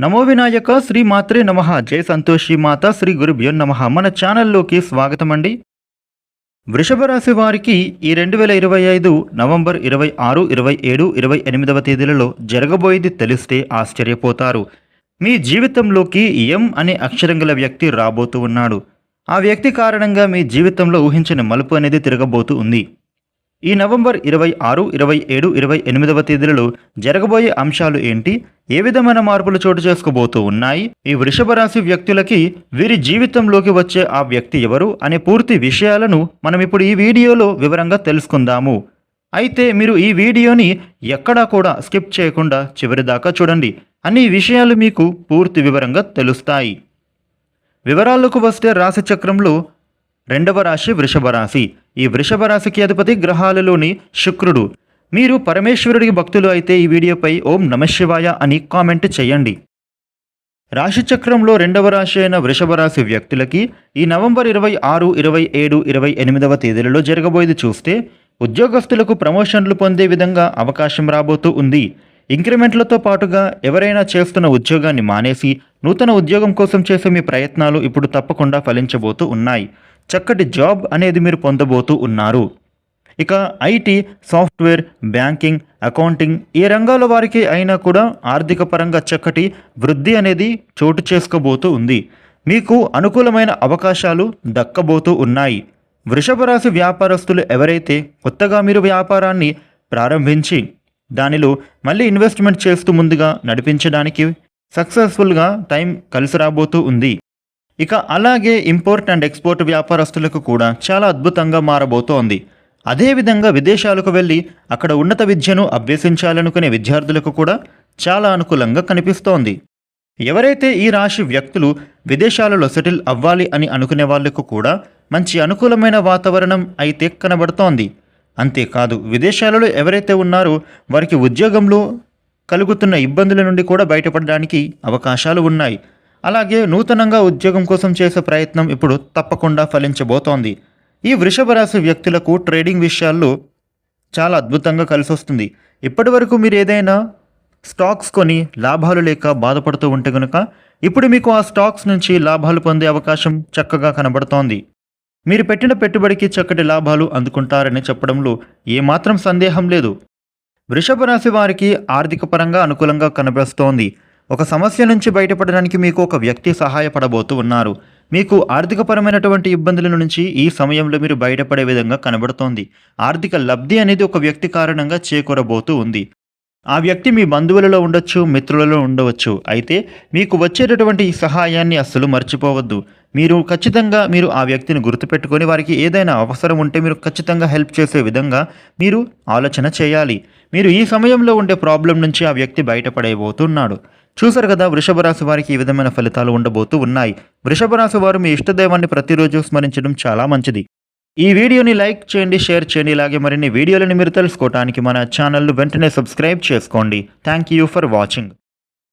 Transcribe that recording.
నమో వినాయక శ్రీ మాత్రే నమ. జయ సంతోషి మాత శ్రీ గురుభ్యో నమ. మన ఛానల్లోకి స్వాగతం అండి. వృషభ రాశి వారికి ఈ రెండు వేల ఇరవై ఐదు నవంబర్ ఇరవై ఆరు ఇరవై ఏడు ఇరవై ఎనిమిదవ తేదీలలో జరగబోయేది తెలిస్తే ఆశ్చర్యపోతారు. మీ జీవితంలోకి ఎం అనే అక్షరం గల వ్యక్తి రాబోతూ ఉన్నాడు. ఆ వ్యక్తి కారణంగా మీ జీవితంలో ఊహించిన మలుపు అనేది తిరగబోతూ ఉంది. ఈ నవంబర్ ఇరవై ఆరు ఇరవై ఏడు ఇరవై ఎనిమిదవ తేదీలలో జరగబోయే అంశాలు ఏంటి? ఏ విధమైన మార్పులు చోటు చేసుకోబోతూ ఉన్నాయి? ఈ వృషభ రాశి వ్యక్తులకి వీరి జీవితంలోకి వచ్చే ఆ వ్యక్తి ఎవరు అనే పూర్తి విషయాలను మనం ఇప్పుడు ఈ వీడియోలో వివరంగా తెలుసుకుందాము. అయితే మీరు ఈ వీడియోని ఎక్కడా కూడా స్కిప్ చేయకుండా చివరి దాకా చూడండి. అన్ని విషయాలు మీకు పూర్తి వివరంగా తెలుస్తాయి. వివరాలకు వస్తే రాశి చక్రంలో రెండవ రాశి వృషభ రాశి. ఈ వృషభ రాశికి అధిపతి గ్రహాలలోని శుక్రుడు. మీరు పరమేశ్వరుడికి భక్తులు అయితే ఈ వీడియోపై ఓం నమశివాయ అని కామెంట్ చేయండి. రాశిచక్రంలో రెండవ రాశి అయిన వృషభ రాశి వ్యక్తులకి ఈ నవంబర్ ఇరవై ఆరు ఇరవై ఏడు ఇరవై ఎనిమిదవ తేదీలలో జరగబోయేది చూస్తే ఉద్యోగస్తులకు ప్రమోషన్లు పొందే విధంగా అవకాశం రాబోతూ ఉంది. ఇంక్రిమెంట్లతో పాటుగా ఎవరైనా చేస్తున్న ఉద్యోగాన్ని మానేసి నూతన ఉద్యోగం కోసం చేసే మీ ప్రయత్నాలు ఇప్పుడు తప్పకుండా ఫలించబోతూ ఉన్నాయి. చక్కటి జాబ్ అనేది మీరు పొందబోతూ ఉన్నారు. ఇక ఐటీ సాఫ్ట్వేర్ బ్యాంకింగ్ అకౌంటింగ్ ఈ రంగాల వారికి అయినా కూడా ఆర్థిక పరంగా చక్కటి వృద్ధి అనేది చోటు చేసుకోబోతూ ఉంది. మీకు అనుకూలమైన అవకాశాలు దక్కబోతూ ఉన్నాయి. వృషభ రాశి వ్యాపారస్తులు ఎవరైతే కొత్తగా మీరు వ్యాపారాన్ని ప్రారంభించి దానిలో మళ్ళీ ఇన్వెస్ట్మెంట్ చేస్తూ ముందుగా నడిపించడానికి సక్సెస్ఫుల్గా టైం కలిసి రాబోతూ ఉంది. ఇక అలాగే ఇంపోర్ట్ అండ్ ఎక్స్పోర్ట్ వ్యాపారస్తులకు కూడా చాలా అద్భుతంగా మారబోతోంది. అదేవిధంగా విదేశాలకు వెళ్ళి అక్కడ ఉన్నత విద్యను అభ్యసించాలనుకునే విద్యార్థులకు కూడా చాలా అనుకూలంగా కనిపిస్తోంది. ఎవరైతే ఈ రాశి వ్యక్తులు విదేశాలలో సెటిల్ అవ్వాలి అని అనుకునే వాళ్ళకు కూడా మంచి అనుకూలమైన వాతావరణం అయితే కనబడుతోంది. అంతేకాదు విదేశాలలో ఎవరైతే ఉన్నారో వారికి ఉద్యోగంలో కలుగుతున్న ఇబ్బందుల నుండి కూడా బయటపడడానికి అవకాశాలు ఉన్నాయి. అలాగే నూతనంగా ఉద్యోగం కోసం చేసే ప్రయత్నం ఇప్పుడు తప్పకుండా ఫలించబోతోంది. ఈ వృషభ రాశి వ్యక్తులకు ట్రేడింగ్ విషయాల్లో చాలా అద్భుతంగా కలిసి వస్తుంది ఇప్పటి వరకు మీరు ఏదైనా స్టాక్స్ కొని లాభాలు లేక బాధపడుతూ ఉంటే కనుక ఇప్పుడు మీకు ఆ స్టాక్స్ నుంచి లాభాలు పొందే అవకాశం చక్కగా కనబడుతోంది. మీరు పెట్టిన పెట్టుబడికి చక్కటి లాభాలు అందుకుంటారని చెప్పడంలో ఏమాత్రం సందేహం లేదు. వృషభ రాశి వారికి ఆర్థిక పరంగా అనుకూలంగా కనిపిస్తోంది ఒక సమస్య నుంచి బయటపడడానికి మీకు ఒక వ్యక్తి సహాయపడబోతూ ఉన్నారు. మీకు ఆర్థికపరమైనటువంటి ఇబ్బందుల నుంచి ఈ సమయంలో మీరు బయటపడే విధంగా కనబడుతోంది. ఆర్థిక లబ్ధి అనేది ఒక వ్యక్తి కారణంగా చేకూరబోతూ ఉంది. ఆ వ్యక్తి మీ బంధువులలో ఉండొచ్చు మిత్రులలో ఉండవచ్చు. అయితే మీకు వచ్చేటటువంటి ఈ సహాయాన్ని అస్సలు మర్చిపోవద్దు. మీరు ఖచ్చితంగా మీరు ఆ వ్యక్తిని గుర్తుపెట్టుకొని వారికి ఏదైనా అవసరం ఉంటే మీరు ఖచ్చితంగా హెల్ప్ చేసే విధంగా మీరు ఆలోచన చేయాలి. మీరు ఈ సమయంలో ఉండే ప్రాబ్లం నుంచి ఆ వ్యక్తి బయటపడేబోతున్నాడు చూశారు కదా వృషభ రాశి వారికి ఈ విధమైన ఫలితాలు ఉండబోతూ ఉన్నాయి. వృషభ రాశి వారు మీ ఇష్టదైవాన్ని ప్రతిరోజు స్మరించడం చాలా మంచిది. ఈ వీడియోని లైక్ చేయండి షేర్ చేయండి ఇలాగే మరిన్ని వీడియోలను మీరు తెలుసుకోవడానికి మన ఛానల్ను వెంటనే సబ్స్క్రైబ్ చేసుకోండి. Thank you for watching.